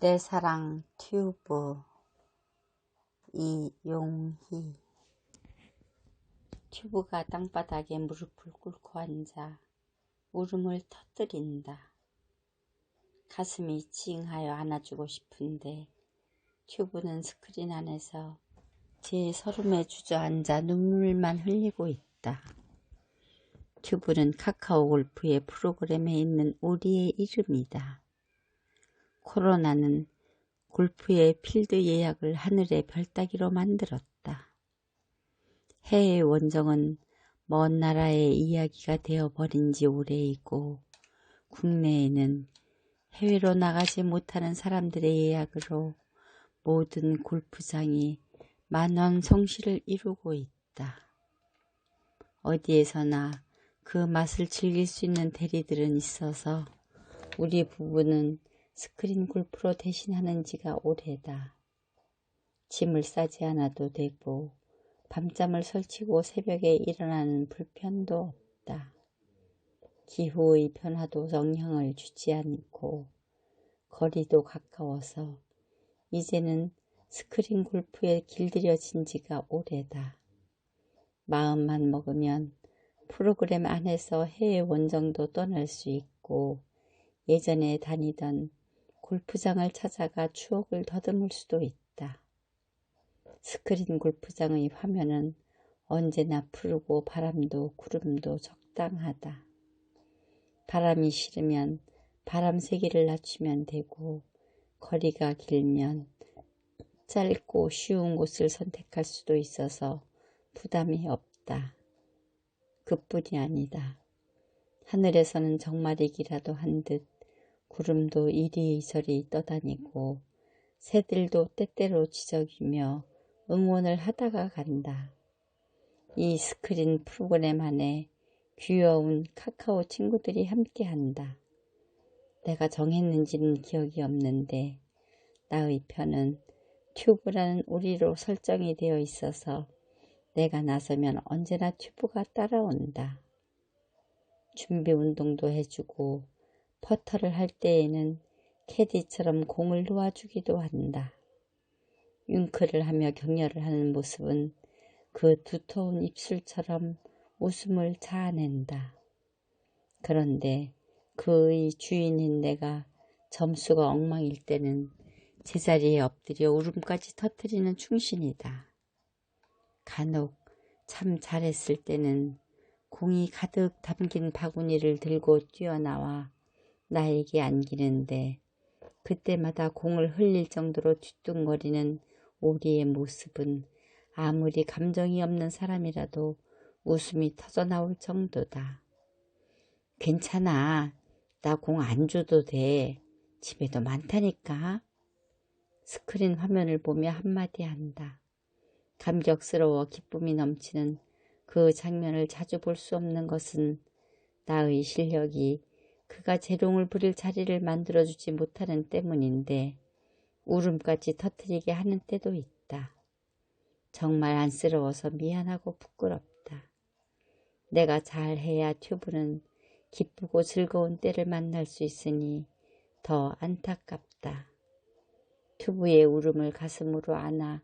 내 사랑 튜브 이용희 튜브가 땅바닥에 무릎을 꿇고 앉아 울음을 터뜨린다. 가슴이 찡하여 안아주고 싶은데 튜브는 스크린 안에서 제 서름에 주저앉아 눈물만 흘리고 있다. 튜브는 카카오 골프의 프로그램에 있는 우리의 이름이다. 코로나는 골프의 필드 예약을 하늘의 별따기로 만들었다. 해외 원정은 먼 나라의 이야기가 되어버린 지 오래이고 국내에는 해외로 나가지 못하는 사람들의 예약으로 모든 골프장이 만원 성실을 이루고 있다. 어디에서나 그 맛을 즐길 수 있는 대리들은 있어서 우리 부부는 스크린 골프로 대신하는 지가 오래다. 짐을 싸지 않아도 되고 밤잠을 설치고 새벽에 일어나는 불편도 없다. 기후의 변화도 영향을 주지 않고 거리도 가까워서 이제는 스크린 골프에 길들여진 지가 오래다. 마음만 먹으면 프로그램 안에서 해외 원정도 떠날 수 있고 예전에 다니던 골프장을 찾아가 추억을 더듬을 수도 있다. 스크린 골프장의 화면은 언제나 푸르고 바람도 구름도 적당하다. 바람이 싫으면 바람 세기를 낮추면 되고 거리가 길면 짧고 쉬운 곳을 선택할 수도 있어서 부담이 없다. 그뿐이 아니다. 하늘에서는 정말이기라도 한 듯 구름도 이리저리 떠다니고 새들도 때때로 지적이며 응원을 하다가 간다. 이 스크린 프로그램 안에 귀여운 카카오 친구들이 함께한다. 내가 정했는지는 기억이 없는데 나의 편은 튜브라는 우리로 설정이 되어 있어서 내가 나서면 언제나 튜브가 따라온다. 준비 운동도 해주고 퍼터를 할 때에는 캐디처럼 공을 놓아주기도 한다. 윙크를 하며 격려를 하는 모습은 그 두터운 입술처럼 웃음을 자아낸다. 그런데 그의 주인인 내가 점수가 엉망일 때는 제자리에 엎드려 울음까지 터뜨리는 충신이다. 간혹 참 잘했을 때는 공이 가득 담긴 바구니를 들고 뛰어나와 나에게 안기는데 그때마다 공을 흘릴 정도로 뒤뚱거리는 오리의 모습은 아무리 감정이 없는 사람이라도 웃음이 터져나올 정도다. 괜찮아. 나 공 안 줘도 돼. 집에도 많다니까. 스크린 화면을 보며 한마디 한다. 감격스러워 기쁨이 넘치는 그 장면을 자주 볼 수 없는 것은 나의 실력이 그가 재롱을 부릴 자리를 만들어주지 못하는 때문인데 울음까지 터뜨리게 하는 때도 있다. 정말 안쓰러워서 미안하고 부끄럽다. 내가 잘해야 튜브는 기쁘고 즐거운 때를 만날 수 있으니 더 안타깝다. 튜브의 울음을 가슴으로 안아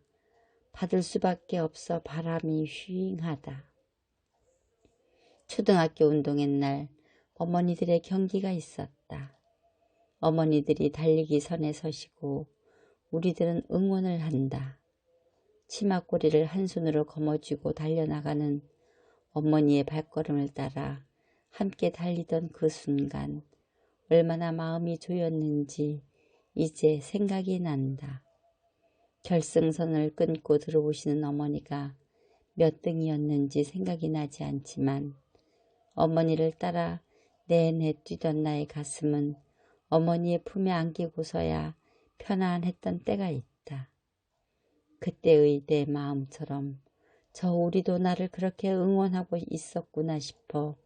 받을 수밖에 없어 바람이 휘잉하다. 초등학교 운동의 날 어머니들의 경기가 있었다. 어머니들이 달리기 선에 서시고 우리들은 응원을 한다. 치마꼬리를 한 손으로 거머쥐고 달려나가는 어머니의 발걸음을 따라 함께 달리던 그 순간 얼마나 마음이 조였는지 이제 생각이 난다. 결승선을 끊고 들어오시는 어머니가 몇 등이었는지 생각이 나지 않지만 어머니를 따라 내내 뛰던 나의 가슴은 어머니의 품에 안기고서야 편안했던 때가 있다. 그때의 내 마음처럼 저 우리도 나를 그렇게 응원하고 있었구나 싶어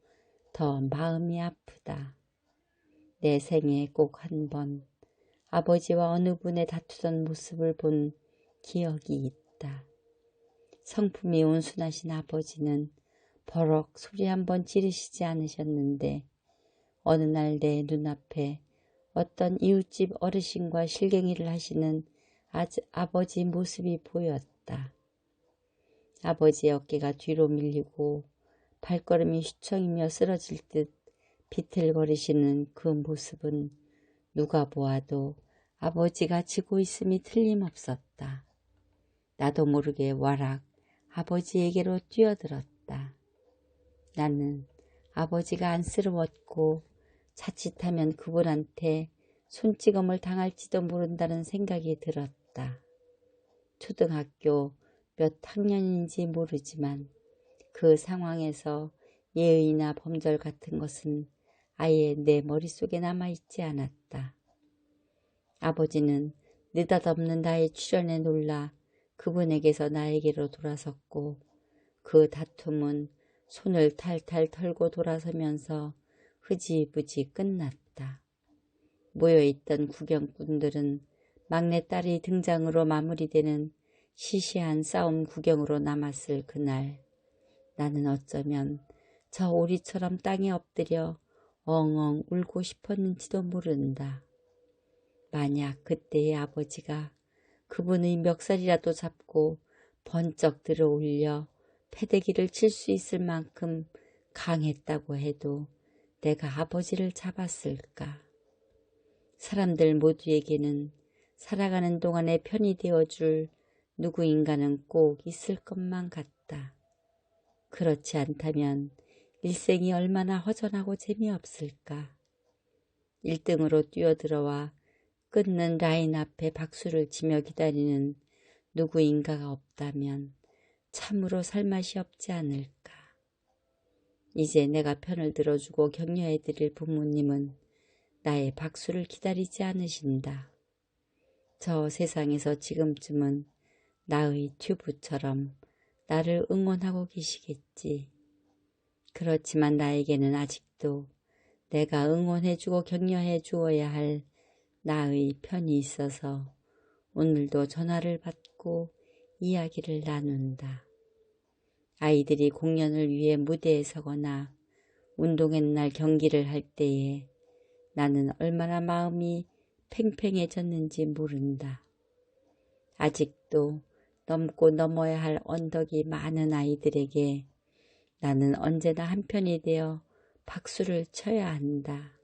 더 마음이 아프다. 내 생에 꼭 한 번 아버지와 어느 분의 다투던 모습을 본 기억이 있다. 성품이 온순하신 아버지는 버럭 소리 한 번 지르시지 않으셨는데 어느 날 내 눈앞에 어떤 이웃집 어르신과 실갱이를 하시는 아, 아버지 모습이 보였다. 아버지의 어깨가 뒤로 밀리고 발걸음이 휘청이며 쓰러질 듯 비틀거리시는 그 모습은 누가 보아도 아버지가 지고 있음이 틀림없었다. 나도 모르게 와락 아버지에게로 뛰어들었다. 나는 아버지가 안쓰러웠고 자칫하면 그분한테 손찌검을 당할지도 모른다는 생각이 들었다. 초등학교 몇 학년인지 모르지만 그 상황에서 예의나 범절 같은 것은 아예 내 머릿속에 남아있지 않았다. 아버지는 느닷없는 나의 출연에 놀라 그분에게서 나에게로 돌아섰고 그 다툼은 손을 탈탈 털고 돌아서면서 흐지부지 끝났다. 모여있던 구경꾼들은 막내딸이 등장으로 마무리되는 시시한 싸움 구경으로 남았을 그날 나는 어쩌면 저 오리처럼 땅에 엎드려 엉엉 울고 싶었는지도 모른다. 만약 그때의 아버지가 그분의 멱살이라도 잡고 번쩍 들어 올려 패대기를 칠 수 있을 만큼 강했다고 해도 내가 아버지를 잡았을까? 사람들 모두에게는 살아가는 동안에 편이 되어줄 누구인가는 꼭 있을 것만 같다. 그렇지 않다면 일생이 얼마나 허전하고 재미없을까. 1등으로 뛰어들어와 끊는 라인 앞에 박수를 치며 기다리는 누구인가가 없다면 참으로 살맛이 없지 않을까. 이제 내가 편을 들어주고 격려해드릴 부모님은 나의 박수를 기다리지 않으신다. 저 세상에서 지금쯤은 나의 튜브처럼 나를 응원하고 계시겠지. 그렇지만 나에게는 아직도 내가 응원해주고 격려해 주어야 할 나의 편이 있어서 오늘도 전화를 받고 이야기를 나눈다. 아이들이 공연을 위해 무대에 서거나 운동의 날 경기를 할 때에 나는 얼마나 마음이 팽팽해졌는지 모른다. 아직도 넘고 넘어야 할 언덕이 많은 아이들에게 나는 언제나 한편이 되어 박수를 쳐야 한다.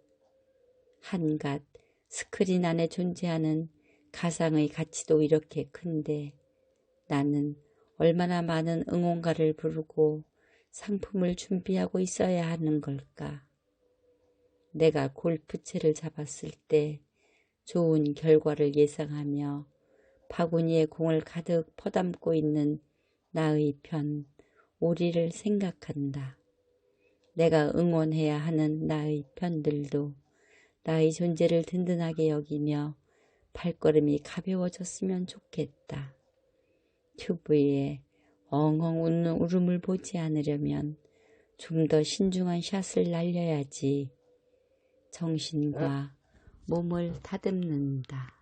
한갓 스크린 안에 존재하는 가상의 가치도 이렇게 큰데 나는 얼마나 많은 응원가를 부르고 상품을 준비하고 있어야 하는 걸까? 내가 골프채를 잡았을 때 좋은 결과를 예상하며 바구니에 공을 가득 퍼담고 있는 나의 편, 오리를 생각한다. 내가 응원해야 하는 나의 편들도 나의 존재를 든든하게 여기며 발걸음이 가벼워졌으면 좋겠다. 튜브에 엉엉 웃는 울음을 보지 않으려면 좀 더 신중한 샷을 날려야지. 정신과 몸을 다듬는다.